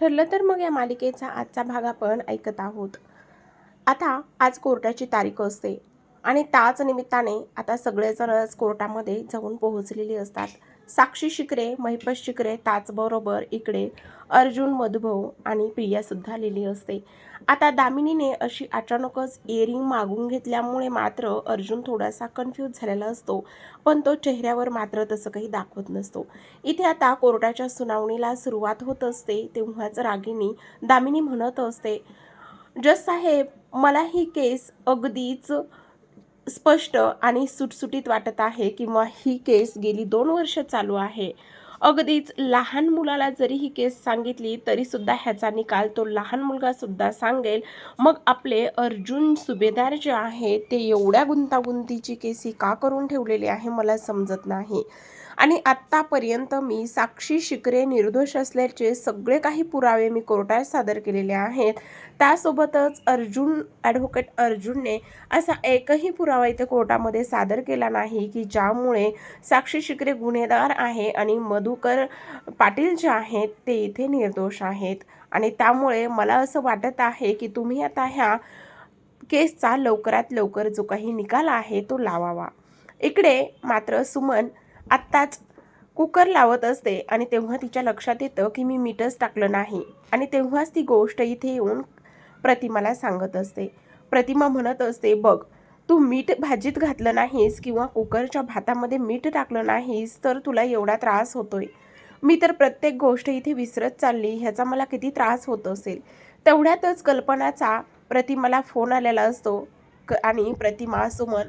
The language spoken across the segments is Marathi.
ठरलं तर मग या मालिकेचा आजचा भाग आपण ऐकत आहोत. आता आज कोर्टाची तारीख असते आणि त्याच निमित्ताने आता सगळेजणच कोर्टामध्ये जाऊन पोहोचलेली असतात. साक्षी शिकरे महिपत शिकरे त्याचबरोबर इकडे अर्जुन मधुभाऊ आणि प्रियासुद्धा लिहिली असते. आता दामिनीने अशी अचानकच एअरिंग मागून घेतल्यामुळे मात्र अर्जुन थोडासा कन्फ्यूज झालेला असतो. पण तो चेहऱ्यावर मात्र तसं काही दाखवत नसतो. इथे आता कोर्टाच्या सुनावणीला सुरुवात होत असते तेव्हाच रागिनी दामिनी म्हणत असते जस साहेब मला ही केस अगदीच स्पष्ट आणि सुटसुटीत वाटत आहे किंवा ही केस गेली दोन वर्ष चालू आहे. अगदीच लहान मुलाला जरी ही केस सांगितली तरी सुद्धा ह्याचा निकाल तो लहान मुलगा सुद्धा सांगेल. मग आपले अर्जुन सुभेदार जे आहे ते एवढ्या गुंतागुंतीची केस ही का करून ठेवलेली आहे मला समजत नाही. आणि आत्तापर्यंत मी साक्षी शिकरे निर्दोष असल्याचे सगळे काही पुरावे मी कोर्टात सादर केलेले आहेत. त्यासोबतच अर्जुन ॲडव्होकेट अर्जुनने असा एकही पुरावा इथे कोर्टामध्ये सादर केला नाही की ज्यामुळे साक्षी शिकरे गुन्हेगार आहे आणि मधुकर पाटील जे आहेत ते इथे निर्दोष आहेत. आणि त्यामुळे मला असं वाटत आहे की तुम्ही आता ह्या केसचा लवकरात लवकर जो काही निकाल आहे तो लावावा. इकडे मात्र सुमन आत्ताच कुकर लावत असते आणि तेव्हा तिच्या लक्षात येतं की मी मीठच टाकलं नाही. आणि तेव्हाच ती गोष्ट इथे येऊन प्रतिमाला सांगत असते. प्रतिमा म्हणत असते बघ तू मीठ भाजीत घातलं नाहीस किंवा कुकरच्या भातामध्ये मीठ टाकलं नाहीस तर तुला एवढा त्रास होतोय. मी तर प्रत्येक गोष्ट इथे विसरत चालली ह्याचा मला किती त्रास होत असेल. तेवढ्यातच कल्पनाचा प्रतिमाला फोन आलेला असतो क आणि प्रतिमा सुमन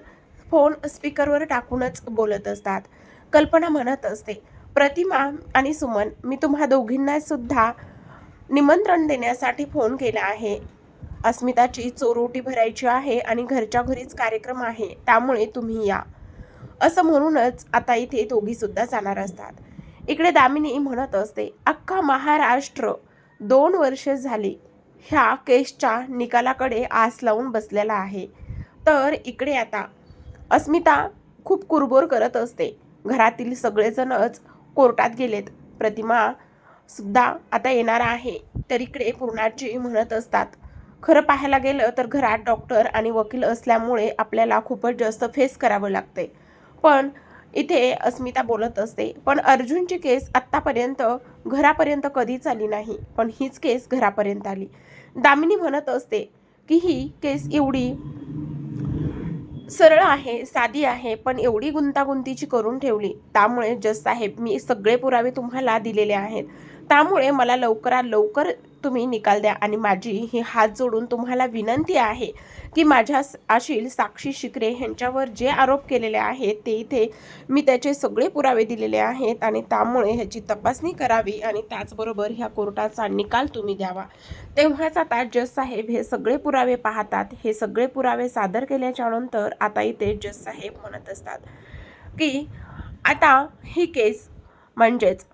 फोन स्पीकरवर टाकूनच बोलत असतात. कल्पना म्हणत असते. प्रतिमा आणि सुमन मी तुम्हा दोघींना सुद्धा निमंत्रण देण्यासाठी फोन केला आहे. अस्मिताची चोरोटी भरायची आहे आणि घरच्या घरीच कार्यक्रम आहे त्यामुळे तुम्ही या. असं म्हणूनच आता इथे दोघी सुद्धा जाणार असतात. इकडे दामिनी म्हणत असते अख्खा महाराष्ट्र दोन वर्ष झाली ह्या केसच्या निकालाकडे आस लावून बसलेला आहे. तर इकडे आता. अस्मिता खूप कुरबोर करत असते. घरातील सगळेजणच कोर्टात गेलेत. प्रतिमा सुद्धा आता येणार आहे. तर इकडे पूर्णाजी म्हणत असतात खरं पाहायला गेलं तर घरात डॉक्टर आणि वकील असल्यामुळे आपल्याला खूपच जास्त फेस करावं लागते पण इथे अस्मिता बोलत असते पण अर्जुनची केस आत्तापर्यंत घरापर्यंत कधीच आली नाही. पण हीच केस घरापर्यंत आली. दामिनी म्हणत असते की ही केस एवढी सरळ आहे साधी आहे पण एवढी गुंतागुंतीची करून ठेवली. त्यामुळे जज साहेब मी सगळे पुरावे तुम्हाला दिलेले आहेत. त्यामुळे मला लवकरात लवकर तुम्ही निकाल द्या आणि माझी ही हात जोडून तुम्हाला विनंती आहे की माझ्या आशील साक्षी शिकरे ह्यांच्यावर जे आरोप केलेले आहेत ते इथे मी त्याचे सगळे पुरावे दिलेले आहेत आणि त्यामुळे ह्याची तपासणी करावी आणि त्याचबरोबर ह्या कोर्टाचा निकाल तुम्ही द्यावा. तेव्हाच आता जज साहेब हे सगळे पुरावे पाहतात. हे सगळे पुरावे सादर केल्याच्यानंतर आता इथे जज साहेब म्हणत असतात की आता ही केस म्हणजेच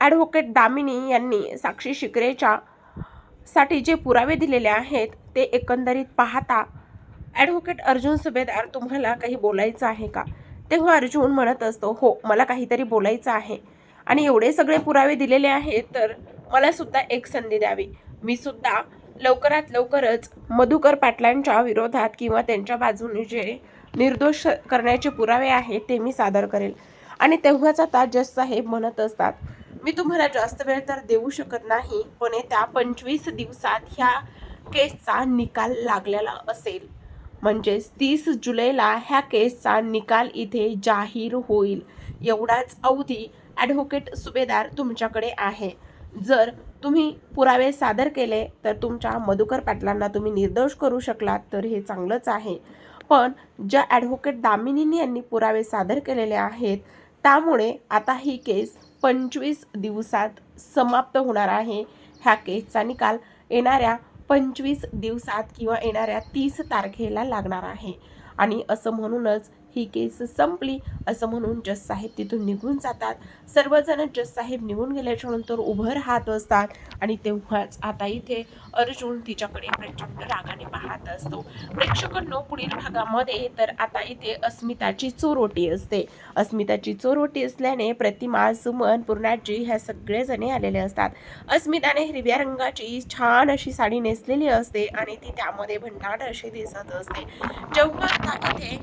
ॲडव्होकेट दामिनी यांनी साक्षी शिकरेच्या साठी जे पुरावे दिलेले आहेत ते एकंदरीत पाहता ॲडव्होकेट अर्जुन सुभेदार तुम्हाला काही बोलायचं आहे का? तेव्हा अर्जुन म्हणत असतो हो मला काहीतरी बोलायचं आहे. आणि एवढे सगळे पुरावे दिलेले आहेत तर मला सुद्धा एक संधी द्यावी. मी सुद्धा लवकरात लवकरच मधुकर पाटलांच्या विरोधात किंवा त्यांच्या बाजूने जे निर्दोष करण्याचे पुरावे आहेत ते मी सादर करेल. आणि तेव्हाच आता जज साहेब म्हणत असतात मी तुम्हाला जास्त वेळ तर देऊ शकत नाही पण येत्या पंचवीस दिवसात ह्या केसचा निकाल लागलेला असेल. म्हणजेच तीस जुलैला ह्या केसचा निकाल इथे जाहीर होईल. एवढाच अवधी ॲडव्होकेट सुभेदार तुमच्याकडे आहे. जर तुम्ही पुरावे सादर केले तर तुमच्या मधुकर पाटलांना तुम्ही निर्दोष करू शकलात तर हे चांगलंच आहे. पण ज्या ॲडव्होकेट दामिनींनी यांनी पुरावे सादर केलेले आहेत त्यामुळे आता ही केस पंचवीस दिवसात समाप्त होणार आहे. ह्या केसचा निकाल येणाऱ्या पंचवीस दिवसात किंवा येणाऱ्या तीस तारखेला लागणार आहे. आणि असं म्हणूनच ही केस संपली. असं म्हणून जज साहेब तिथून निघून जातात. सर्वजण जज साहेब निघून गेल्याच्यानंतर उभं राहत असतात आणि तेव्हाच आता इथे अर्जुन तिच्याकडे प्रचंड रागाने पाहत असतो. प्रेक्षकांनो पुढील भागामध्ये तर आता इथे अस्मिताची चोरोटी असते. अस्मिताची चोरोटी असल्याने प्रतिमा सुमन पूर्णाजी ह्या सगळेजणे आलेले असतात. अस्मिताने हिरव्या रंगाची छान अशी साडी नेसलेली असते आणि ती त्यामध्ये भंडाट अशी दिसत असते. जेव्हा आता इथे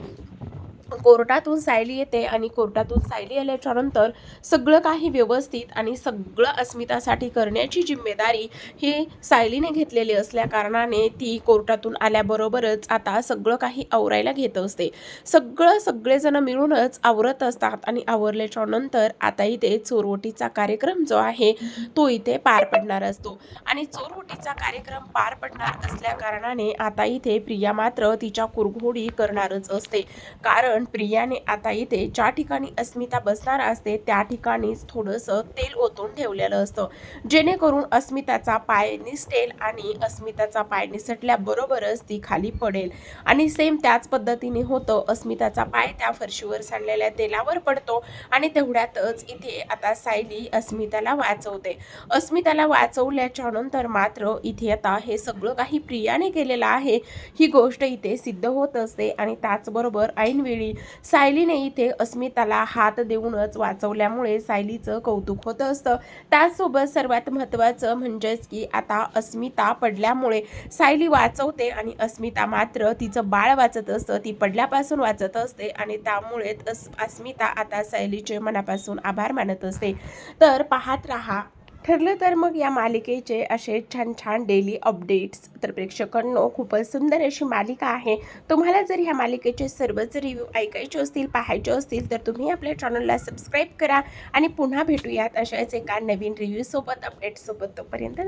कोर्टातून सायली येते आणि कोर्टातून सायली आल्याच्यानंतर सगळं काही व्यवस्थित आणि सगळं अस्मितासाठी करण्याची जिम्मेदारी ही सायलीने घेतलेली असल्या कारणाने ती कोर्टातून आल्याबरोबरच आता सगळं काही आवरायला घेत असते. सगळं सगळेजण मिळूनच आवरत असतात आणि आवरल्याच्या नंतर आता इथे चोरवटीचा कार्यक्रम जो आहे तो इथे पार पडणार असतो. आणि चोरवटीचा कार्यक्रम पार पडणार असल्या कारणाने आता इथे प्रिया मात्र तिच्या कुरघोडी करणारच असते. कारण प्रियाने आता इथे ज्या ठिकाणी अस्मिता बसणार असते त्या ठिकाणीच थोडंसं तेल ओतून ठेवलेलं असतं. जेणेकरून अस्मिताचा पाय निसटेल आणि अस्मिताचा पाय निसटल्याबरोबरच ती खाली पडेल. आणि सेम त्याच पद्धतीने होतं. अस्मिताचा पाय त्या फरशीवर सांडलेल्या तेलावर पडतो आणि तेवढ्यातच इथे आता सायली अस्मिताला वाचवते. अस्मिताला वाचवल्याच्या नंतर मात्र इथे आता हे सगळं काही प्रियाने केलेलं आहे. ही गोष्ट इथे सिद्ध होत असते आणि त्याचबरोबर ऐनवेळी सायलीने इथे अस्मिताला हात देऊनच वाचवल्यामुळे सायलीचं कौतुक होत असतं. त्याचसोबत सर्वात महत्त्वाचं म्हणजेच की आता अस्मिता पडल्यामुळे सायली वाचवते आणि अस्मिता मात्र तिचं बाळ वाचत असतं. ती पडल्यापासून वाचत असते आणि त्यामुळे अस्मिता आता सायलीचे मनापासून आभार मानत असते. तर पाहत राहा ठरलं तर मग या मालिकेचे असे छान छान डेली अपडेट्स तर प्रेक्षकांनो खूपच सुंदर अशी मालिका आहे. तुम्हाला जर ह्या मालिकेचे सर्वच रिव्ह्यू ऐकायचे असतील पाहायचे असतील तर तुम्ही आपल्या चॅनलला सबस्क्राईब करा. आणि पुन्हा भेटूयात अशाच एका नवीन रिव्ह्यूसोबत अपडेटसोबत तोपर्यंत